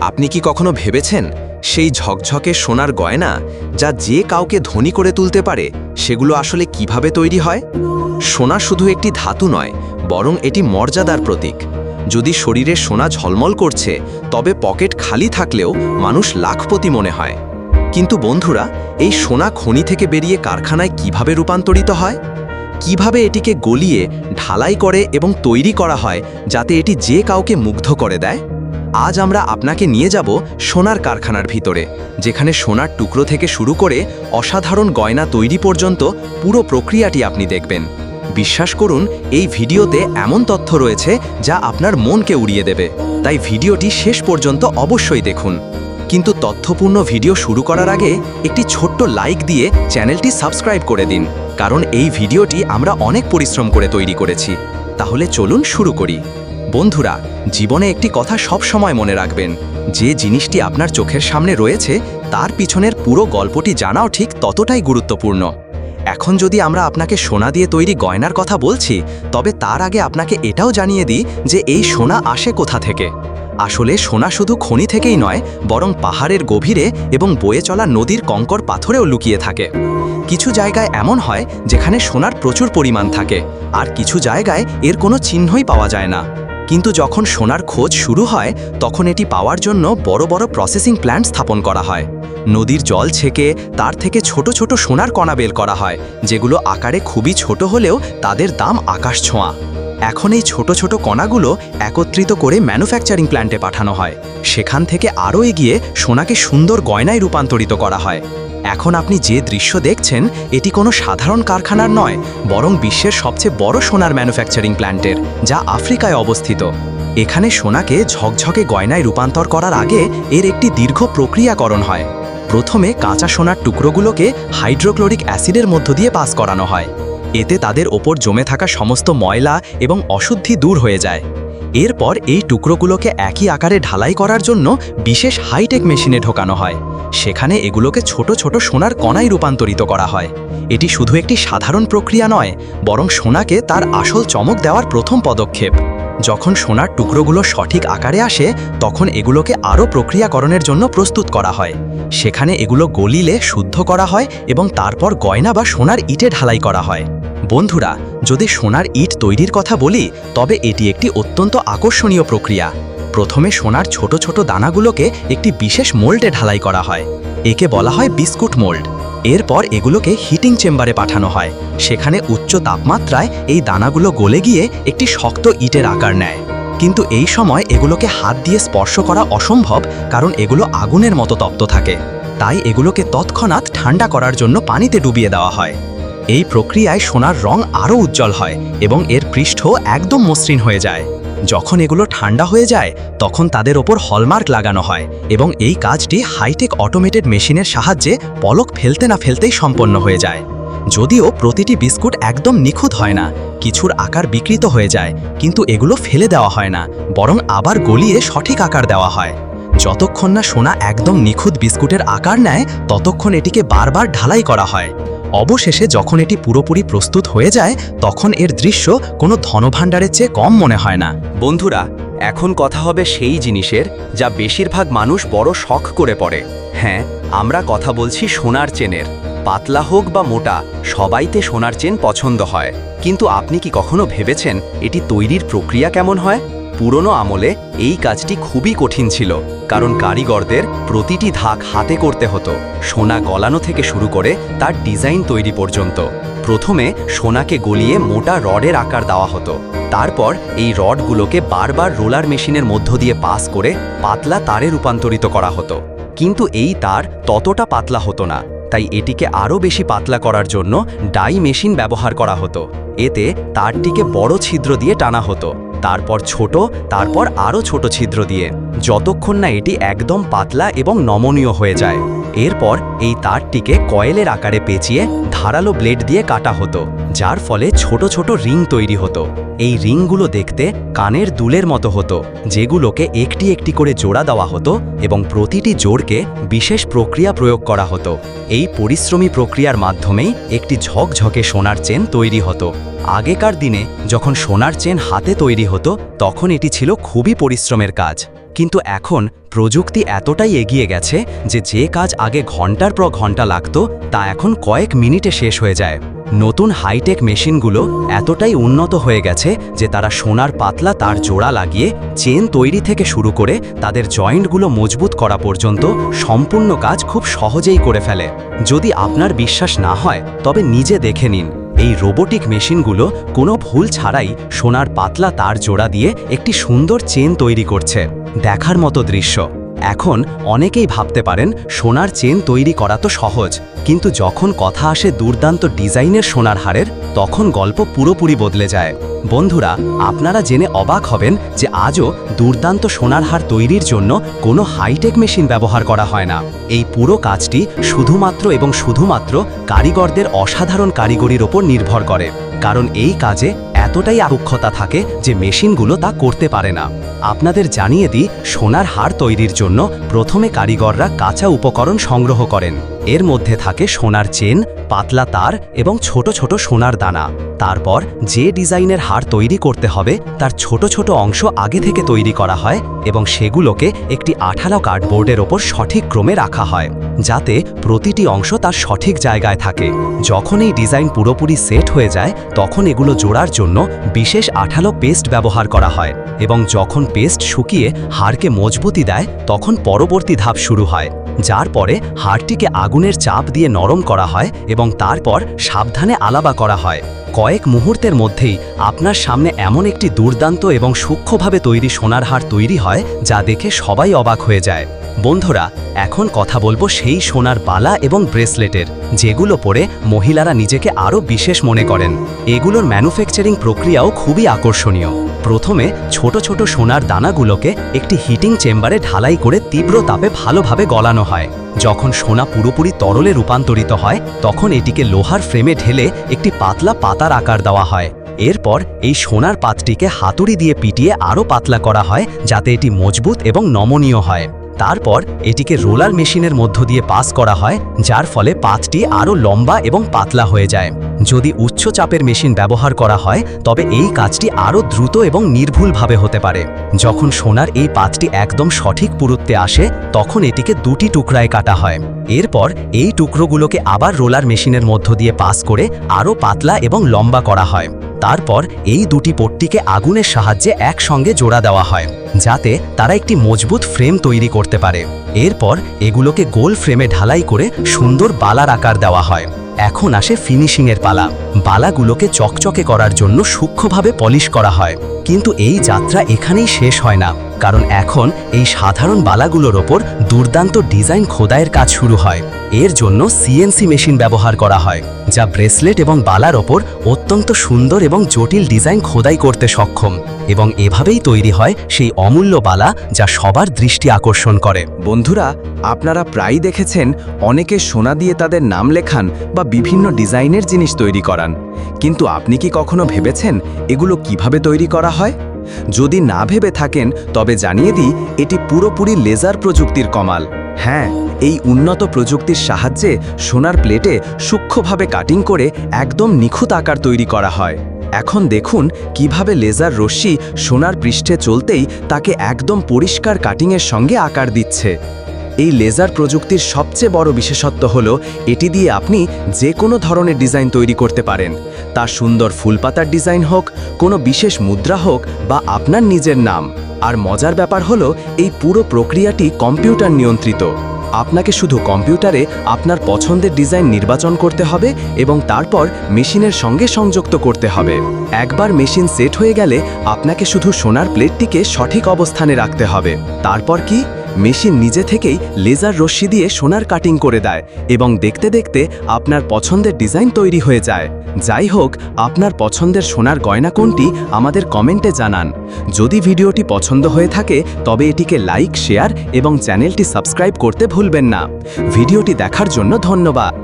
আপনি কি কখনো ভেবেছেন সেই ঝকঝকে সোনার গয়না যা যে কাউকে ধনী করে তুলতে পারে, সেগুলো আসলে কীভাবে তৈরি হয়? সোনা শুধু একটি ধাতু নয়, বরং এটি মর্যাদার প্রতীক। যদি শরীরে সোনা ঝলমল করছে, তবে পকেট খালি থাকলেও মানুষ লাখপতি মনে হয়। কিন্তু বন্ধুরা, এই সোনা খনি থেকে বেরিয়ে কারখানায় কীভাবে রূপান্তরিত হয়? কীভাবে এটিকে গলিয়ে, ঢালাই করে এবং তৈরি করা হয়, যাতে এটি যে কাউকে মুগ্ধ করে দেয়? আজ আমরা আপনাকে নিয়ে যাব সোনার কারখানার ভিতরে, যেখানে সোনার টুকরো থেকে শুরু করে অসাধারণ গয়না তৈরি পর্যন্ত পুরো প্রক্রিয়াটি আপনি দেখবেন। বিশ্বাস করুন, এই ভিডিওতে এমন তথ্য রয়েছে যা আপনার মনকে উড়িয়ে দেবে। তাই ভিডিওটি শেষ পর্যন্ত অবশ্যই দেখুন। কিন্তু তথ্যপূর্ণ ভিডিও শুরু করার আগে একটি ছোট্ট লাইক দিয়ে চ্যানেলটি সাবস্ক্রাইব করে দিন, কারণ এই ভিডিওটি আমরা অনেক পরিশ্রম করে তৈরি করেছি। তাহলে চলুন শুরু করি। বন্ধুরা, জীবনে একটি কথা সব সময় মনে রাখবেন। যে জিনিসটি আপনার চোখের সামনে রয়েছে, তার পিছনের পুরো গল্পটি জানাও ঠিক ততটাই গুরুত্বপূর্ণ। এখন যদি আমরা আপনাকে সোনা দিয়ে তৈরি গয়নার কথা বলছি, তবে তার আগে আপনাকে এটাও জানিয়ে দিই যে এই সোনা আসে কোথা থেকে। আসলে সোনা শুধু খনি থেকেই নয়, বরং পাহাড়ের গভীরে এবং বয়ে চলা নদীর কঙ্কর পাথরেও লুকিয়ে থাকে। কিছু জায়গায় এমন হয়, যেখানে সোনার প্রচুর পরিমাণ থাকে, আর কিছু জায়গায় এর কোনো চিহ্নই পাওয়া যায় না। কিন্তু যখন সোনার খোঁজ শুরু হয়, তখন এটি পাওয়ার জন্য বড় বড় প্রসেসিং প্ল্যান্ট স্থাপন করা হয়। নদীর জল ছেকে তার থেকে ছোট ছোট সোনার কণা বের করা হয়, যেগুলো আকারে খুবই ছোট হলেও তাদের দাম আকাশ ছোঁয়া। এখন এই ছোট ছোট কণাগুলো একত্রিত করে ম্যানুফ্যাকচারিং প্ল্যান্টে পাঠানো হয়। সেখান থেকে আরও এগিয়ে সোনাকে সুন্দর গয়নায় রূপান্তরিত করা হয়। এখন আপনি যে দৃশ্য দেখছেন, এটি কোনো সাধারণ কারখানার নয়, বরং বিশ্বের সবচেয়ে বড় সোনার ম্যানুফ্যাকচারিং প্ল্যান্টের, যা আফ্রিকায় অবস্থিত। এখানে সোনাকে ঝকঝকে গয়নায় রূপান্তর করার আগে এর একটি দীর্ঘ প্রক্রিয়াকরণ হয়। প্রথমে কাঁচা সোনার টুকরোগুলোকে হাইড্রোক্লোরিক অ্যাসিডের মধ্য দিয়ে পাস করানো হয়। এতে তাদের ওপর জমে থাকা সমস্ত ময়লা এবং অশুদ্ধি দূর হয়ে যায়। এরপর এই টুকরোগুলোকে একই আকারে ঢালাই করার জন্য বিশেষ হাইটেক মেশিনে ঢোকানো হয়। সেখানে এগুলোকে ছোট ছোট সোনার কণায় রূপান্তরিত করা হয়। এটি শুধু একটি সাধারণ প্রক্রিয়া নয়, বরং সোনাকে তার আসল চমক দেওয়ার প্রথম পদক্ষেপ। যখন সোনার টুকরোগুলো সঠিক আকারে আসে, তখন এগুলোকে আরও প্রক্রিয়াকরণের জন্য প্রস্তুত করা হয়। সেখানে এগুলো গলিলে শুদ্ধ করা হয় এবং তারপর গয়না বা সোনার ইটে ঢালাই করা হয়। বন্ধুরা, যদি সোনার ইট তৈরির কথা বলি, তবে এটি একটি অত্যন্ত আকর্ষণীয় প্রক্রিয়া। প্রথমে সোনার ছোট ছোট দানাগুলোকে একটি বিশেষ মোল্ডে ঢালাই করা হয়। একে বলা হয় বিস্কুট মোল্ড। এরপর এগুলোকে হিটিং চেম্বারে পাঠানো হয়। সেখানে উচ্চ তাপমাত্রায় এই দানাগুলো গলে গিয়ে একটি শক্ত ইটের আকার নেয়। কিন্তু এই সময় এগুলোকে হাত দিয়ে স্পর্শ করা অসম্ভব, কারণ এগুলো আগুনের মতো তপ্ত থাকে। তাই এগুলোকে তৎক্ষণাৎ ঠান্ডা করার জন্য পানিতে ডুবিয়ে দেওয়া হয়। এই প্রক্রিয়ায় সোনার রং আরও উজ্জ্বল হয় এবং এর পৃষ্ঠ একদম মসৃণ হয়ে যায়। যখন এগুলো ঠান্ডা হয়ে যায়, তখন তাদের ওপর হলমার্ক লাগানো হয় এবং এই কাজটি হাইটেক অটোমেটেড মেশিনের সাহায্যে পলক ফেলতে না ফেলতেই সম্পন্ন হয়ে যায়। যদিও প্রতিটি বিস্কুট একদম নিখুঁত হয় না, কিছুর আকার বিকৃত হয়ে যায়, কিন্তু এগুলো ফেলে দেওয়া হয় না, বরং আবার গলিয়ে সঠিক আকার দেওয়া হয়। যতক্ষণ না সোনা একদম নিখুঁত বিস্কুটের আকার নেয়, ততক্ষণ এটিকে বারবার ঢালাই করা হয়। অবশেষে যখন এটি পুরোপুরি প্রস্তুত হয়ে যায়, তখন এর দৃশ্য কোনো ধনভাণ্ডারের চেয়ে কম মনে হয় না। বন্ধুরা, এখন কথা হবে সেই জিনিসের যা বেশিরভাগ মানুষ বড় শখ করে পড়ে। হ্যাঁ আমরা কথা বলছি সোনার চেনের। পাতলা হোক বা মোটা, সবাইতে সোনার চেন পছন্দ হয়। কিন্তু আপনি কি কখনো ভেবেছেন এটি তৈরির প্রক্রিয়া কেমন হয়? পুরনো আমলে এই কাজটি খুবই কঠিন ছিল, কারণ কারিগরদের প্রতিটি ধাক হাতে করতে হতো। সোনা গলানো থেকে শুরু করে তার ডিজাইন তৈরি পর্যন্ত। প্রথমে সোনাকে গলিয়ে মোটা রডের আকার দেওয়া হতো। তারপর এই রডগুলোকে বারবার রোলার মেশিনের মধ্য দিয়ে পাস করে পাতলা তারে রূপান্তরিত করা হতো। কিন্তু এই তার ততটা পাতলা হতো না, তাই এটিকে আরও বেশি পাতলা করার জন্য ডাই মেশিন ব্যবহার করা হতো। এতে তারটিকে বড় ছিদ্র দিয়ে টানা হতো। তারপর ছোট, তারপর আরও ছোট ছিদ্র দিয়ে। যতক্ষণ না এটি একদম পাতলা এবং নমনীয় হয়ে যায়। এরপর এই তারটিকে কয়েলের আকারে পেঁচিয়ে ধারালো ব্লেড দিয়ে কাটা হতো। যার ফলে ছোট ছোট রিং তৈরি হতো। এই রিংগুলো দেখতে কানের দুলের মতো হতো, যেগুলোকে একটি একটি করে জোড়া দেওয়া হতো এবং প্রতিটি জোড়কে বিশেষ প্রক্রিয়া প্রয়োগ করা হতো। এই পরিশ্রমী প্রক্রিয়ার মাধ্যমেই একটি ঝকঝকে সোনার চেন তৈরি হতো। আগেকার দিনে যখন সোনার চেন হাতে তৈরি হতো, তখন এটি ছিল খুবই পরিশ্রমের কাজ। কিন্তু এখন প্রযুক্তি এতটাই এগিয়ে গেছে যে যে কাজ আগে ঘণ্টার পর ঘণ্টা লাগতো, তা এখন কয়েক মিনিটে শেষ হয়ে যায়। নতুন হাইটেক মেশিনগুলো এতটাই উন্নত হয়ে গেছে যে তারা সোনার পাতলা তার জোড়া লাগিয়ে চেন তৈরি থেকে শুরু করে তাদের জয়েন্টগুলো মজবুত করা পর্যন্ত সম্পূর্ণ কাজ খুব সহজেই করে ফেলে। যদি আপনার বিশ্বাস না হয়, তবে নিজে দেখে নিন। এই রোবোটিক মেশিনগুলো কোনো ভুল ছাড়াই সোনার পাতলা তার জোড়া দিয়ে একটি সুন্দর চেন তৈরি করছে। দেখার মতো দৃশ্য। এখন অনেকেই ভাবতে পারেন সোনার চেন তৈরি করা তো সহজ, কিন্তু যখন কথা আসে দুর্দান্ত ডিজাইনের সোনার হারের, তখন গল্প পুরোপুরি বদলে যায়। বন্ধুরা, আপনারা জেনে অবাক হবেন যে আজও দুর্দান্ত সোনার হার তৈরির জন্য কোনো হাইটেক মেশিন ব্যবহার করা হয় না। এই পুরো কাজটি শুধুমাত্র এবং শুধুমাত্র কারিগরদের অসাধারণ কারিগরির ওপর নির্ভর করে, কারণ এই কাজে এতটাই আরক্ষতা থাকে যে মেশিনগুলো তা করতে পারে না। আপনাদের জানিয়ে দিই, সোনার হার তৈরির জন্য প্রথমে কারিগররা কাঁচা উপকরণ সংগ্রহ করেন। এর মধ্যে থাকে সোনার চেন, পাতলা তার এবং ছোট ছোট সোনার দানা। তারপর যে ডিজাইনের হার তৈরি করতে হবে, তার ছোট ছোট অংশ আগে থেকে তৈরি করা হয় এবং সেগুলোকে একটি আঠালো কার্ডবোর্ডের ওপর সঠিক ক্রমে রাখা হয়, যাতে প্রতিটি অংশ তার সঠিক জায়গায় থাকে। যখন এই ডিজাইন পুরোপুরি সেট হয়ে যায়, তখন এগুলো জোড়ার জন্য বিশেষ আঠালো পেস্ট ব্যবহার করা হয় এবং যখন পেস্ট শুকিয়ে হাড়কে মজবুতি দেয়, তখন পরবর্তী ধাপ শুরু হয়। যার পরে হাড়টিকে আগুনের চাপ দিয়ে নরম করা হয় এবং তারপর সাবধানে আলাবা করা হয়। কয়েক মুহূর্তের মধ্যেই আপনার সামনে এমন একটি দুর্দান্ত এবং সূক্ষ্মভাবে তৈরি সোনার হাড় তৈরি হয় যা দেখে সবাই অবাক হয়ে যায়। বন্ধুরা, এখন কথা বলব সেই সোনার বালা এবং ব্রেসলেটের, যেগুলো পরে মহিলারা নিজেকে আরও বিশেষ মনে করেন। এগুলোর ম্যানুফ্যাকচারিং প্রক্রিয়াও খুবই আকর্ষণীয়। প্রথমে ছোট ছোট সোনার দানাগুলোকে একটি হিটিং চেম্বারে ঢালাই করে তীব্র তাপে ভালোভাবে গলানো হয়। যখন সোনা পুরোপুরি তরলে রূপান্তরিত হয়, তখন এটিকে লোহার ফ্রেমে ঢেলে একটি পাতলা পাতার আকার দেওয়া হয়। এরপর এই সোনার পাতটিকে হাতুড়ি দিয়ে পিটিয়ে আরও পাতলা করা হয়, যাতে এটি মজবুত এবং নমনীয় হয়। তারপর এটিকে রোলার মেশিনের মধ্য দিয়ে পাস করা হয়, যার ফলে পাতটি আরও লম্বা এবং পাতলা হয়ে যায়। যদি উচ্চ চাপের মেশিন ব্যবহার করা হয়, তবে এই কাজটি আরও দ্রুত এবং নির্ভুলভাবে হতে পারে। যখন সোনার এই পাতটি একদম সঠিক পুরুত্বে আসে, তখন এটিকে দুটি টুকরায় কাটা হয়। এরপর এই টুকরোগুলোকে আবার রোলার মেশিনের মধ্য দিয়ে পাস করে আরও পাতলা এবং লম্বা করা হয়। তারপর এই দুটি পট্টিকে আগুনের সাহায্যে একসঙ্গে জোড়া দেওয়া হয়, যাতে তারা একটি মজবুত ফ্রেম তৈরি করতে পারে। এরপর এগুলোকে গোল ফ্রেমে ঢালাই করে সুন্দর বালার আকার দেওয়া হয়। এখন আসে ফিনিশিংয়ের পালা। বালাগুলোকে চকচকে করার জন্য সূক্ষ্মভাবে পলিশ করা হয়। কিন্তু এই যাত্রা এখানেই শেষ হয় না, কারণ এখন এই সাধারণ বালাগুলোর ওপর দুর্দান্ত ডিজাইন খোদাইয়ের কাজ শুরু হয়। এর জন্য সিএনসি মেশিন ব্যবহার করা হয়। যা ব্রেসলেট এবং বালার ওপর অত্যন্ত সুন্দর এবং জটিল ডিজাইন খোদাই করতে সক্ষম এবং এভাবেই তৈরি হয় সেই অমূল্য বালা যা সবার দৃষ্টি আকর্ষণ করে। বন্ধুরা, আপনারা প্রায়ই দেখেছেন অনেকে সোনা দিয়ে তাদের নাম লেখান বা বিভিন্ন ডিজাইনের জিনিস তৈরি করান। কিন্তু আপনি কি কখনো ভেবেছেন এগুলো কীভাবে তৈরি করা হয়? যদি না ভেবে থাকেন, তবে জানিয়ে দিই, এটি পুরোপুরি লেজার প্রযুক্তির কমাল। হ্যাঁ এই উন্নত প্রযুক্তির সাহায্যে সোনার প্লেটে সূক্ষ্মভাবে কাটিং করে একদম নিখুঁত আকার তৈরি করা হয়। এখন দেখুন কীভাবে লেজার রশ্মি সোনার পৃষ্ঠে চলতেই তাকে একদম পরিষ্কার কাটিংয়ের সঙ্গে আকার দিচ্ছে। এই লেজার প্রযুক্তির সবচেয়ে বড় বিশেষত্ব হল, এটি দিয়ে আপনি যে কোনো ধরনের ডিজাইন তৈরি করতে পারেন। তা সুন্দর ফুলপাতার ডিজাইন হোক, কোনো বিশেষ মুদ্রা হোক বা আপনার নিজের নাম। আর মজার ব্যাপার হলো, এই পুরো প্রক্রিয়াটি কম্পিউটার নিয়ন্ত্রিত। আপনাকে শুধু কম্পিউটারে আপনার পছন্দের ডিজাইন নির্বাচন করতে হবে এবং তারপর মেশিনের সঙ্গে সংযুক্ত করতে হবে। একবার মেশিন সেট হয়ে গেলে আপনাকে শুধু সোনার প্লেটটিকে সঠিক অবস্থানে রাখতে হবে। তারপর কি? মেশিন নিজে থেকেই লেজার রশ্মি দিয়ে সোনার কাটিং করে দেয় এবং দেখতে দেখতে আপনার পছন্দের ডিজাইন তৈরি হয়ে যায়। যাই হোক, আপনার পছন্দের সোনার গয়না কোনটি আমাদের কমেন্টে জানান। যদি ভিডিওটি পছন্দ হয়ে থাকে, তবে এটিকে লাইক, শেয়ার এবং চ্যানেলটি সাবস্ক্রাইব করতে ভুলবেন না। ভিডিওটি দেখার জন্য ধন্যবাদ।